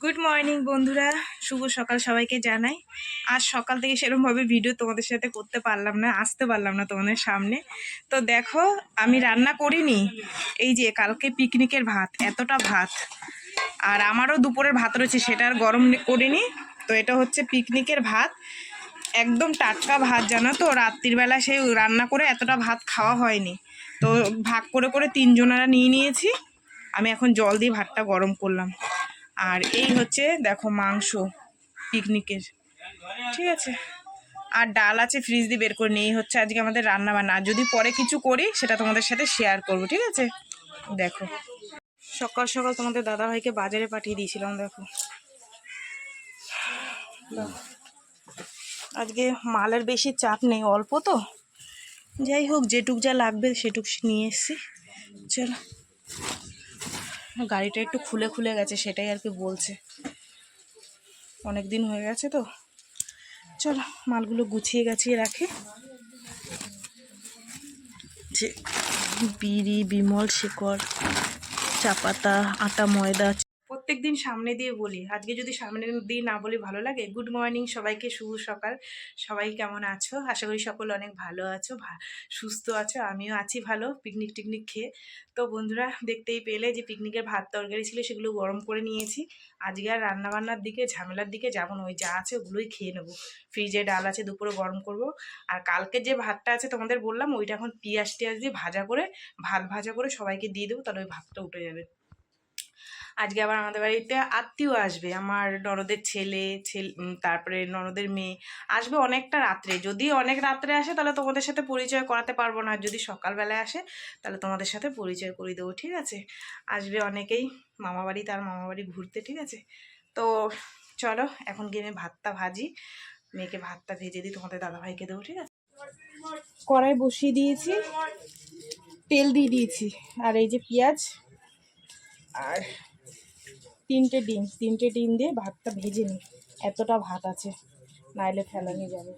Good morning বন্ধুরা। শুভ সকাল সবাইকে জানাই। আজ সকাল থেকে সেরকমভাবে ভিডিও তোমাদের সাথে করতে পারলাম না, আসতে পারলাম না তোমাদের সামনে। তো দেখো, আমি রান্না করিনি। এই যে কালকে পিকনিকের ভাত, এতটা ভাত। আর আমারও দুপুরের ভাত রয়েছে, সেটা আর গরম করিনি। তো এটা হচ্ছে পিকনিকের ভাত। একদম টাটকা ভাত, জানো তো? রাত্রিবেলা সেই রান্না করে এতটা ভাত খাওয়া হয়নি। তো ভাগ করে করে তিনজনেরা নিয়ে নিয়েছি। আমি এখন জল দিয়ে ভাতটা গরম করলাম। আর এই হচ্ছে, দেখো মাংস পিকনিকের ঠিক আছে? আর ডাল আছে ফ্রিজ দিয়ে বের করে নিয়ে হচ্ছে আজকে আমাদের রান্না বান্না যদি পরে কিছু করি, সেটা তোমাদের সাথে শেয়ার করব, ঠিক আছে? দেখো। সকাল সকাল তোমাদের দাদাভাইকে বাজারে পাঠিয়ে দিয়েছিলাম দেখো। আজকে মালের বেশি চাপ নেই, অল্প তো। যাই হোক, যেটুক যা লাগবে সেটুক নিয়ে এসছি। চলো। গাড়িটা একটু খুলে খুলে গেছে, সেটাই আর কি বলছে। অনেক দিন হয়ে গেছে তো। চলো, মালগুলো গুছিয়ে গাছিয়ে রাখি। যে বিড়ি, বিমল, শিকড় চা পাতা আটা, ময়দা প্রত্যেক দিন সামনে দিয়ে বলি। আজকে যদি সামনে দিয়ে না বলি, ভালো লাগে? গুড মর্নিং সবাইকে শুভ সকাল। সবাই কেমন আছো? আশা করি সকলে অনেক ভালো আছো সুস্থ আছো, আমিও আছি ভালো পিকনিক টিকনিক খেয়ে। তো বন্ধুরা, দেখতেই পেলে যে পিকনিকের ভাত তরকারি ছিল, সেগুলো গরম করে নিয়েছি। আজকে আর রান্নাবান্নার দিকে, ঝামেলার দিকে যাব না, ওই যা আছে ওগুলোই খেয়ে নেব। ফ্রিজে ডাল আছে দুপুরে গরম করব। আর কালকে যে ভাতটা আছে তোমাদের বললাম, ওইটা এখন পিঁয়াজ টিয়াজ দিয়ে ভাজা করে, ভাত ভাজা করে সবাইকে দিয়ে দেবো, তাহলে ওই ভাতটা উঠে যাবে। আজকে আবার আমাদের বাড়িতে আত্মীয় আসবে। আমার ননদের ছেলে তারপরে ননদের মেয়ে আসবে অনেকটা রাত্রে। যদি অনেক রাত্রে আসে তাহলে তোমাদের সাথে পরিচয় করাতে পারব না। যদি সকালবেলায় আসে তাহলে তোমাদের সাথে পরিচয় করিয়ে দেবো, ঠিক আছে? আসবে অনেকেই মামা বাড়ি তার মামা বাড়ি ঘুরতে, ঠিক আছে? তো চলো, এখন গিয়ে আমি ভাতটা ভাজি, মেয়েকে ভাতটা ভেজে দিই, তোমাদের দাদাভাইকে দেবো, ঠিক আছে? কড়াই বসিয়ে দিয়েছি, তেল দিয়ে দিয়েছি, আর এই যে পেঁয়াজ আর তিনটে ডিম তিনটে ডিম দিয়ে ভাতটা ভেজে নিই। এতটা ভাত আছে, নাইলে ফেলানি যাবে।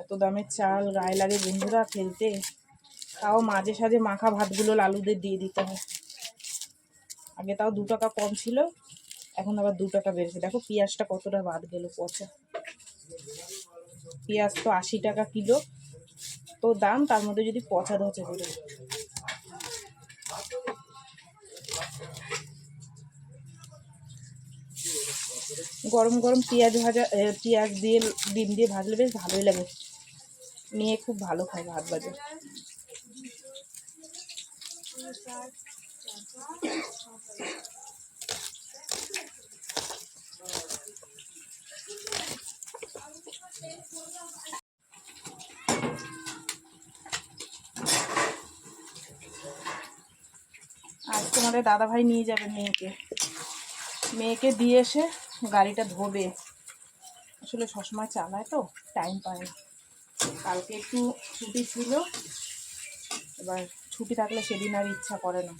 এত দামের চাল গায়ে লাগে বন্ধুরা ফেলতে, তাও মাঝে সাঝে মাখা ভাতগুলো লালুদের দিয়ে দিতে হয়। আগে তাও দু টাকা কম ছিল, এখন আবার দু টাকা বেড়েছে। দেখো পেঁয়াজটা কতটা বাদ গেল পচা। পেঁয়াজ তো আশি টাকা কিলো। তো দাম তার মধ্যে যদি পচা ধচে করে গরম গরম পেঁয়াজ ভাজা পেঁয়াজ দিয়ে, ডিম দিয়ে ভাজলে বেশ ভালোই লাগে। মেয়ে খুব ভালো খায় ভাত ভাজা। আজ তোমাদের দাদা ভাই নিয়ে যাবে মেয়েকে। মেয়েকে দিয়ে এসে গাড়িটা ধোবে। আসলে সবসময় চালায় তো টাইম পায় না। কালকে একটু ছুটি ছিল, এবার ছুটি থাকলে সেদিন আর ইচ্ছা করে না।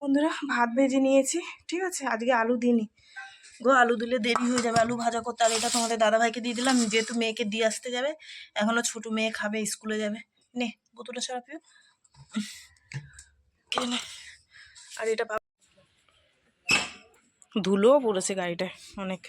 বন্ধুরা, ভাত ভেজে নিয়েছি, ঠিক আছে? আজকে আলু দিইনি। গো, আলু দিলে দেরি হয়ে যাবে, আলু ভাজা করতে। আর এটা তোমাদের দাদাভাইকে দিয়ে দিলাম, যেহেতু মেয়েকে দিয়ে আসতে যাবে এখনও ছোটো মেয়ে খাবে, স্কুলে যাবে। নে, বোতলটা সারা পিও। আর এটা ধুলোও পড়েছে গাড়িটায় অনেক।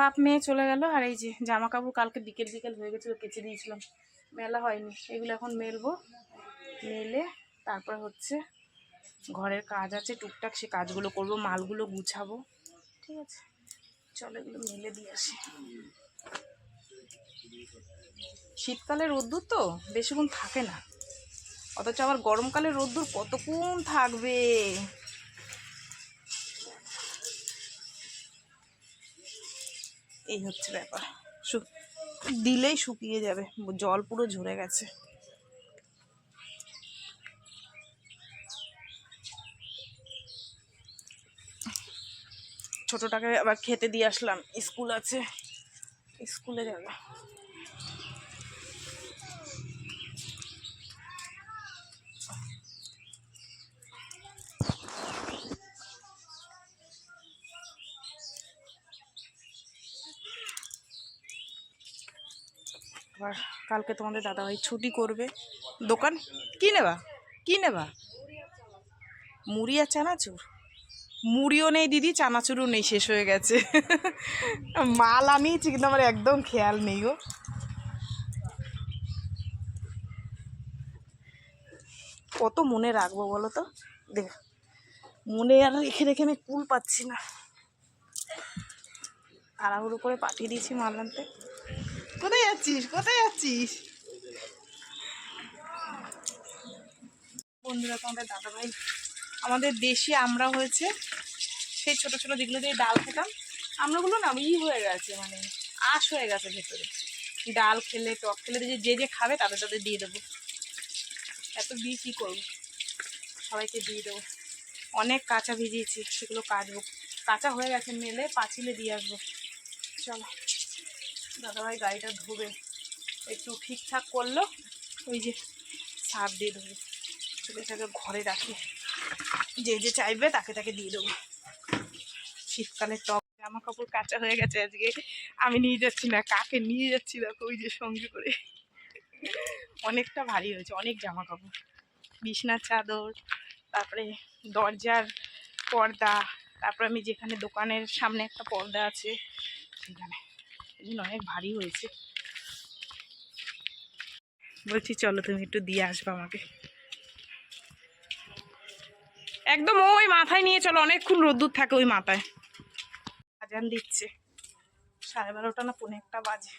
বাপ মেয়ে চলে গেল আর এই যে জামা কাপড় কালকে বিকেল বিকেল হয়ে গেছিল কেচে দিয়েছিলাম। মেলা হয়নি, এগুলো এখন মেলবো। মেলে তারপর হচ্ছে ঘরের কাজ আছে, টুকটাক সে কাজগুলো করব, মালগুলো গুছাবো। ঠিক আছে? চলো এগুলো মেলে দিয়ে আসি। শীতকালে রোদ্দুর তো বেশিক্ষণ থাকে না। অথচ আবার গরমকালে রোদ্দুর কতক্ষণ থাকবে? এই হচ্ছে ব্যাপার। দিলেই শুকিয়ে যাবে, জল পুরো ঝরে গেছে। ছোটোটাকে আবার খেতে দিয়ে আসলাম। স্কুল আছে। স্কুলে যাবে। আবার কালকে তোমাদের দাদাভাই ছুটি করবে। দোকান? কী নেবা? কী নেবা? মুড়ি আর চানাচুর? মুড়িও নেই দিদি, চানাচুরও নেই, শেষ হয়ে গেছে। মাল আনিয়েছি কিন্তু আমার একদম খেয়াল নেই গো। কত মনে রাখব বলো তো? দেখ, মনে আর রেখে রেখে আমি কুল পাচ্ছি না। তাড়াহুড়ো করে পাঠিয়ে দিয়েছি মাল আনতে। কোথায় যাচ্ছিস? কোথায় যাচ্ছিস? বন্ধুরা, তোমাদের দাদাভাই আমাদের দেশি আমরা হয়েছে, সেই ছোট ছোট যেগুলো দিয়ে ডাল খেতাম, আমরাগুলো না ই হয়ে গেছে মানে আশ হয়ে গেছে ভেতরে। ডাল খেলে, টক খেলে, যে যে যে খাবে তাদের তাদের দিয়ে দেবো। এত দিয়ে কী করব? সবাইকে দিয়ে দেবো। অনেক কাঁচা ভিজিয়েছি, সেগুলো কাটবো কাঁচা হয়ে গেছে, মেলে পাঁচিলে দিয়ে আসব। চলো, দাদাভাই গাড়িটা ধোবে। একটু ঠিকঠাক করল, ওই যে সার দিয়ে দেবো। ছেলেটাকে ঘরে রাখি। যে যে চাইবে তাকে তাকে দিয়ে দেবো। শীতকালে টপ জামা কাপড় কাঁচা হয়ে গেছে আজকে। আমি নিয়ে যাচ্ছি না, কাকে নিয়ে যাচ্ছি দেখো, ওই যে সঙ্গে করে। অনেকটা ভারী হয়েছে, অনেক জামা কাপড়। বিছনার চাদর, তারপরে দরজার পর্দা, তারপর আমি যেখানে দোকানের সামনে একটা পর্দা আছে সেখানে জন্য অনেক ভারী হয়েছে। বলছি, চলো তুমি একটু দিয়ে আসবে আমাকে। একদম ওই মাথায় নিয়ে চলো, অনেকক্ষণ রোদ্দুর থাকে ওই মাথায়। আজান দিচ্ছে। সাড়ে বারোটা না পৌনে একটা বাজে।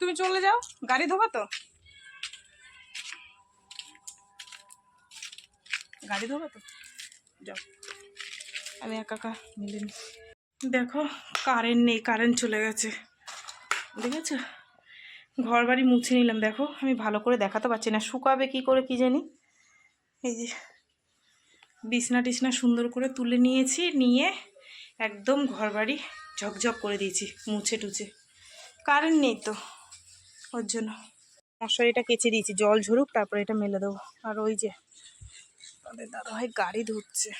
তুমি চলে যাও, গাড়ি ধোবা তো? গাড়ি ধোবা তো? যাও। আমি একা মিলে দেখো কারেন্ট নেই কারেন্ট চলে গেছে। দেখেছ? ঘর বাড়ি মুছে নিলাম। দেখো, আমি ভালো করে দেখাতে পারছি না। শুকাবে কি করে, কি জানি? এই যে। বিছনা টিছনা সুন্দর করে তুলে নিয়েছি, নিয়ে একদম ঘর বাড়ি ঝকঝক করে দিয়েছি, মুছে টুছে। কারেন্ট নেই তো, ওর জন্য। মশারিটা কেচে দিয়েছি, জল ঝরুক, তারপরে এটা মেলে দেবো। আর ওই যে তাদের দাদাভাই গাড়ি ধুচ্ছে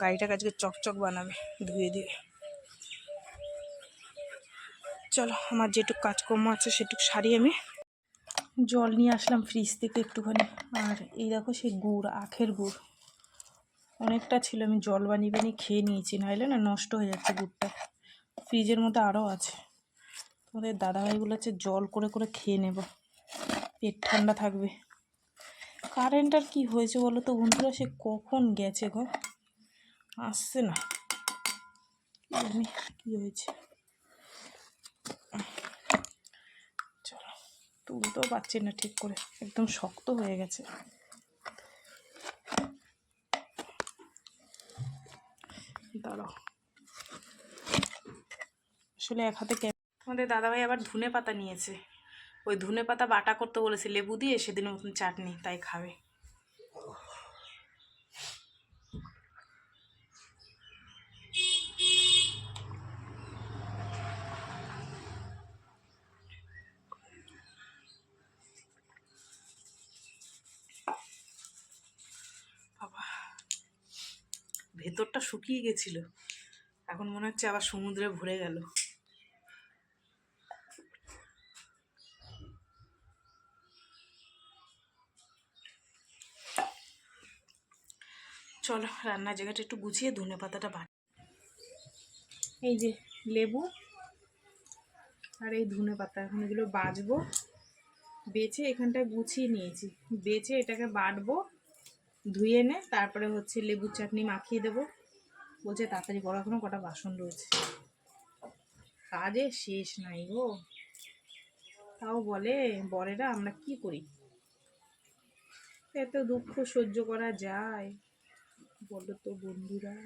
গাড়িটাকে আজকে চকচক বানাবে, ধুয়ে দিয়ে। চলো, আমার যেটুক কাজকর্ম আছে, সেটুক সারি আমি। জল নিয়ে আসলাম ফ্রিজ থেকে একটুখানি। আর এই দেখো সেই গুড়, আখের গুড়। অনেকটা ছিল, আমি জল বানিয়ে বানিয়ে খেয়ে নিয়েছি নাহলে না নষ্ট হয়ে যাচ্ছে গুড়টা। ফ্রিজের মধ্যে আরও আছে। তোমাদের দাদাভাইগুলো হচ্ছে জল করে করে খেয়ে নেব। পেট ঠান্ডা থাকবে। কারেন্ট আর কী হয়েছে বলো তো বন্ধুরা? সে কখন গেছে গো? আসছে না। জানি কি হয়েছে? চলো, তুলতেও পারছি না ঠিক করে। একদম শক্ত হয়ে গেছে। দাঁড়াও। আসলে এক হাতে আমাদের দাদাভাই আবার ধনে পাতা নিয়েছে। ওই ধনে পাতা বাটা করতে বলেছে, লেবু দিয়ে সেদিন চাটনি, তাই খাবে। ভেতরটা শুকিয়ে গেছিল। এখন মনে হচ্ছে আবার সমুদ্রে ভরে গেল। চলো, রান্নার জায়গাটা একটু গুছিয়ে ধনে পাতাটা বাট এই যে লেবু আর এই ধনে পাতা। এখন এগুলো বাজবো। বেছে এখানটায় গুছিয়ে নিয়েছি। বেছে এটাকে বাটবো। ধুয়ে নে, তারপরে হচ্ছে লেবুর চাটনি মাখিয়ে দেবো। বলছে, তাড়াতাড়ি করো, এখনও কটা বাসন রয়েছে। কাজে শেষ নাই গো। তাও বলে, বরেরা, আমরা কি করি? এত দুঃখ সহ্য করা যায়, বলো তো বন্ধুরা।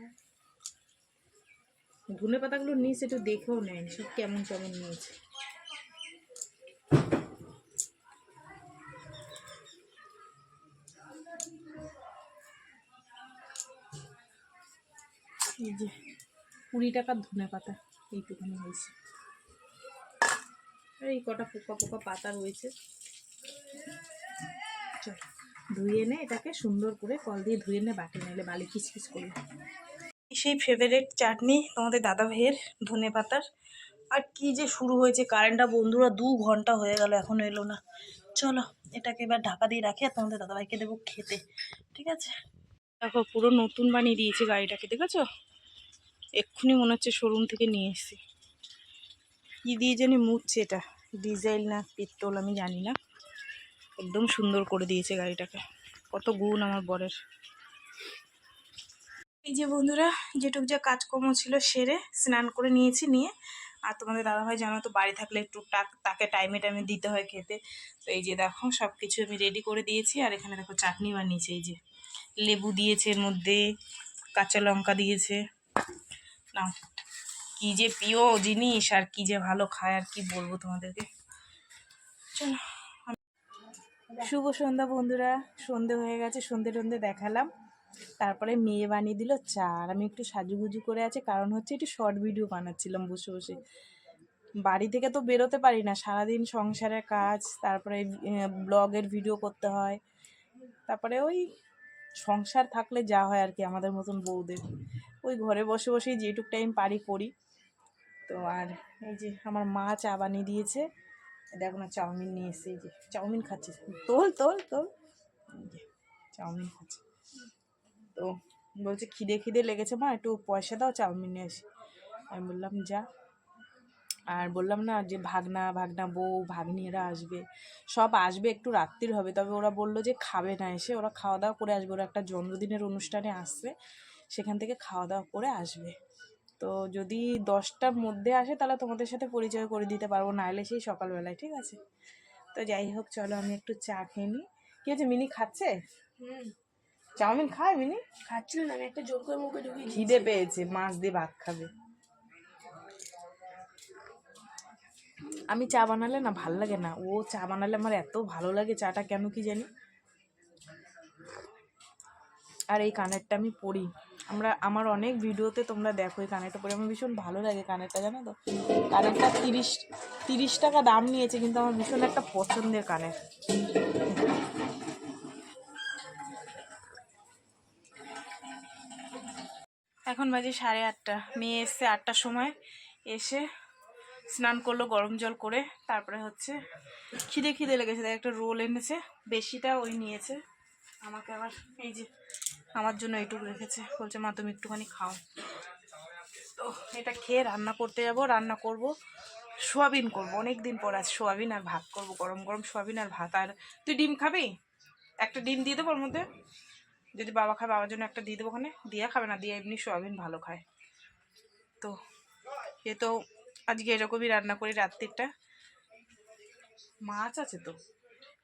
ধনে পাতাগুলো নিয়েছে একটু দেখেও নেয়নি সব কেমন কেমন নিয়েছে। এই যে, কুড়ি টাকার ধনে পাতা এইটুখানি হয়েছে। এই কটা পোকা পোকা পাতা রয়েছে। চল, ধুয়ে নে, এটাকে সুন্দর করে কল দিয়ে ধুয়ে নে, বাটি নিলে বালি কিচকিচ করবে। সেই ফেভারেট চাটনি তোমাদের দাদা ভাইয়ের ধনে পাতার। আর কি যে শুরু হয়েছে কারেন্টটা বন্ধুরা দু ঘণ্টা হয়ে গেল, এখনও এলো না। চলো, এটাকে এবার ঢাকা দিয়ে রাখি আর তোমাদের দাদাভাইকে দেবো খেতে, ঠিক আছে? দেখো পুরো নতুন বানিয়ে দিয়েছে গাড়িটাকে, দেখেছ? এক্ষুনি মনে হচ্ছে শোরুম থেকে নিয়ে এসেছি। কী দিয়ে জানি মুছছে এটা? ডিজেল না পেট্রোল আমি জানি না। একদম সুন্দর করে দিয়েছে গাড়িটাকে। কত গুণ আমার বরের। এই যে বন্ধুরা, যেটুক যা কাজকর্ম ছিল সেরে স্নান করে নিয়েছি, নিয়ে। আর তোমাদের দাদাভাই জানো তো, বাড়ি থাকলে একটু তাকে টাইমে টাইমে দিতে হয় খেতে। তো এই যে দেখো সব কিছু আমি রেডি করে দিয়েছি। আর এখানে দেখো চাটনি বানিয়েছি, এই যে। লেবু দিয়েছে এর মধ্যে, কাঁচা লঙ্কা দিয়েছে। না, কি যে প্রিয় জিনিস আর কি যে ভালো খায় আর কি বলব তোমাদেরকে। শুভ সন্ধ্যা বন্ধুরা, সন্ধে হয়ে গেছে, সন্ধে টন্ধে দেখালাম। তারপরে মেয়ে বানিয়ে দিল চা, আর আমি একটু সাজুগুজু করে আছে, কারণ হচ্ছে একটু শর্ট ভিডিও বানাচ্ছিলাম বসে বসে। বাড়ি থেকে তো বেরোতে পারি না, সারাদিন সংসারের কাজ, তারপরে ব্লগের ভিডিও করতে হয়। তারপরে ওই সংসার থাকলে যা হয় আর কি আমাদের মতন বউদের। ওই ঘরে বসে বসেই যেটুক টাইম পারি করি। তো আর এই যে আমার মা চা বানিয়ে দিয়েছে। দেখো না, চাউমিন নিয়ে এসে এই যে চাউমিন খাচ্ছে। তোল তোল তোল। চাউমিন খাচ্ছে। তো বলছে খিদে খিদে লেগেছে মা, একটু পয়সা দাও, চাউমিন নিয়ে আসি। আমি বললাম, যা। আর বললাম না যে ভাগনা ভাগনা বউ ভাগ্নিরা আসবে। সব আসবে একটু রাত্রির হবে তবে ওরা বলল যে খাবে না এসে ওরা খাওয়া দাওয়া করে আসবে। ওরা একটা জন্মদিনের অনুষ্ঠানে আসছে সেখান থেকে খাওয়া দাওয়া করে আসবে। তো যদি দশটার মধ্যে আসে তাহলে তোমাদের সাথে পরিচয় করে দিতে পারব নাহলে সেই সকালবেলায় ঠিক আছে? তো যাই হোক চলো আমি একটু চা খেয়ে নিই। কি আছে মিনি খাচ্ছে? চাউমিন খায় মিনি? খাচ্ছিল না আমি একটা জোর করে মুখে ঢুকিয়ে খিদে পেয়েছে মাছ দিয়ে ভাত খাবে। আমি চা বানালে না ভালো লাগে না। ও চা বানালে আমার এত ভালো লাগে চাটা কেন কি জানি? আর এই কানেরটা আমি পরি আমরা, আমার অনেক ভিডিওতে তোমরা দেখো, এই কানেরটা পরে আমার ভীষণ ভালো লাগে কানেরটা, জানো তো? কানেরটা তিরিশ তিরিশ টাকা দাম নিয়েছে, কিন্তু আমার ভীষণ একটা পছন্দের কানের। এখন বাজে সাড়ে আটটা, মেয়ে এসছে আটটার সময়, এসে স্নান করল, গরম জল করে, তারপরে হচ্ছে খিদে খিদে লেগেছে, তাই একটা রোল এনেছে, বেশিটা ওই নিয়েছে। আমাকে আবার এই যে আমার জন্য এইটুকু রেখেছে, বলছে, মা, তুমি একটুখানি খাও। তো এটা খেয়ে রান্না করতে যাব, রান্না করব, সোয়াবিন করব। অনেক দিন পর আজ সোয়াবিন আর ভাত করব, গরম গরম সোয়াবিন আর ভাত। আর তুই ডিম খাবি? একটা ডিম দিয়ে দেবো ওর মধ্যে? যদি বাবা খায়, বাবার জন্য একটা দিয়ে দেবো ওখানে? দিয়া খাবে না, দিয়ে এমনি সোয়াবিন ভালো খায়। তো এ তো আজকে এরকমই রান্না করি রাত্রিটা মাছ আছে তো।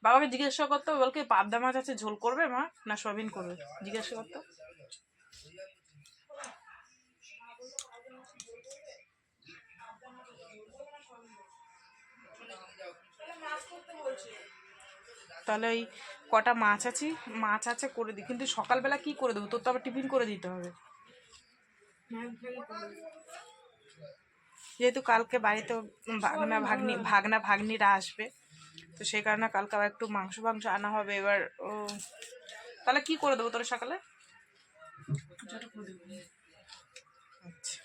বাবাকে জিজ্ঞাসা করতো বলকে পাবদা মাছ আছে, ঝোল করবে মা না সোয়াবিন করবে? জিজ্ঞাসা করতো তাহলে ওই কটা মাছ আছে মাছ আছে করে দিই কিন্তু সকালবেলা কি করে দেবো? তোর তো আবার টিফিন করে দিতে হবে। যেহেতু কালকে বাড়িতে ভাগনা ভাগ্নি ভাগনা ভাগ্নিরা আসবে তো সেই কারণে কালকে আবার একটু মাংস ফাংস আনা হবে। এবার ও তাহলে কি করে দেবো তোর সকালে? আচ্ছা।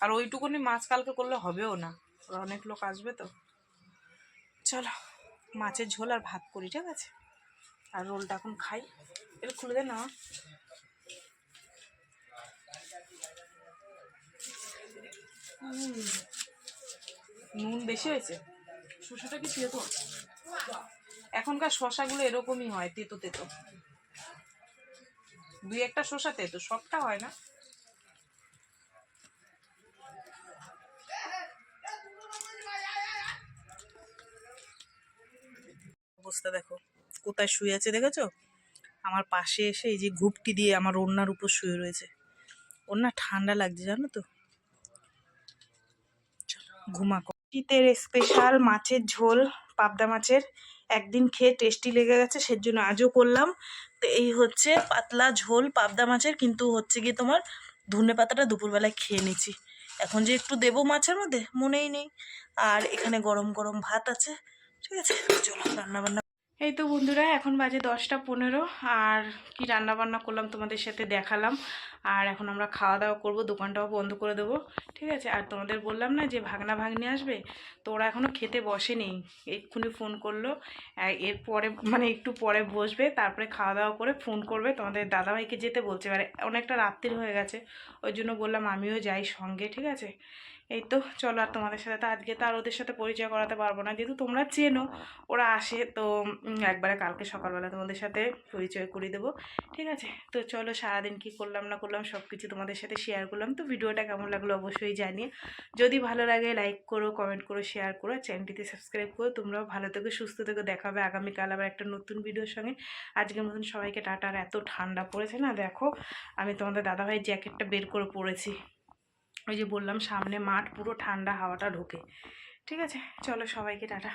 আর ওইটুকুনি মাছ কালকে করলে হবেও না ওরা অনেক লোক আসবে তো। চলো মাছের ঝোল আর ভাত করি ঠিক আছে? আর রোলটা এখন খাই। এটা খুলে দে না। নুন বেশি হয়েছে? শসাটা কি তেতো? এখনকার শসাগুলো এরকমই হয়, তেতো তেতো। দুই একটা শসা তেতো, সবটা হয় না? অবস্থা দেখো, কোথায় শুয়ে আছে দেখেছ? আমার পাশে এসে এই যে ঘুপটি দিয়ে আমার ওড়নার উপর শুয়ে রয়েছে। ওড়না ঠান্ডা লাগছে, জানো তো? ঘুমাকো। শীতের স্পেশাল মাছের ঝোল, পাবদা মাছের। একদিন খেয়ে টেস্টি লেগে গেছে, সেজন্য আজও করলাম। তো এই হচ্ছে পাতলা ঝোল, পাবদা মাছের। কিন্তু হচ্ছে গিয়ে তোমার ধনে পাতাটা দুপুরবেলায় খেয়ে নিচ্ছি এখন যে একটু দেবো মাছের মধ্যে, মনেই নেই। আর এখানে গরম গরম ভাত আছে। ঠিক আছে, চলো রান্না বান্না এই তো বন্ধুরা, এখন বাজে দশটা পনেরো, আর কি রান্না বান্না করলাম তোমাদের সাথে দেখালাম। আর এখন আমরা খাওয়া দাওয়া করব, দোকানটাও বন্ধ করে দেবো, ঠিক আছে? আর তোমাদের বললাম না যে ভাগনা ভাগনি আসবে? তো ওরা এখনও খেতে বসেনি, এক্ষুনি ফোন করল। এরপরে মানে একটু পরে বসবে, তারপরে খাওয়া দাওয়া করে ফোন করবে। তোমাদের দাদাভাইকে যেতে বলছে এবারে অনেকটা রাত্রির হয়ে গেছে, ওই জন্য বললাম আমিও যাই সঙ্গে, ঠিক আছে? এই তো চলো আর তোমাদের সাথে তো আজকে তো আর ওদের সাথে পরিচয় করাতে পারব না। যেহেতু তোমরা চেনো, ওরা আসে, তো একবারে কালকে সকালবেলা তোমাদের সাথে পরিচয় করে দেবো। ঠিক আছে? তো চলো সারাদিন কি করলাম না করলাম সব কিছু তোমাদের সাথে শেয়ার করলাম। তো ভিডিওটা কেমন লাগল অবশ্যই জানিয়ে যদি ভালো লাগে লাইক করো কমেন্ট করো শেয়ার করো চ্যানেলটিতে সাবস্ক্রাইব করো। তোমরাও ভালো থেকো, সুস্থ থেকো। দেখাবে আগামীকাল আবার একটা নতুন ভিডিওর সঙ্গে। আজকের মতন সবাইকে টাটার এত ঠান্ডা পড়েছে না, দেখো। আমি তোমাদের দাদাভাই জ্যাকেটটা বের করে পড়েছি ওই যে বললাম সামনে মাঠ পুরো ঠান্ডা হাওয়াটা ঢোকে। ঠিক আছে? চলো সবাইকে টাটা।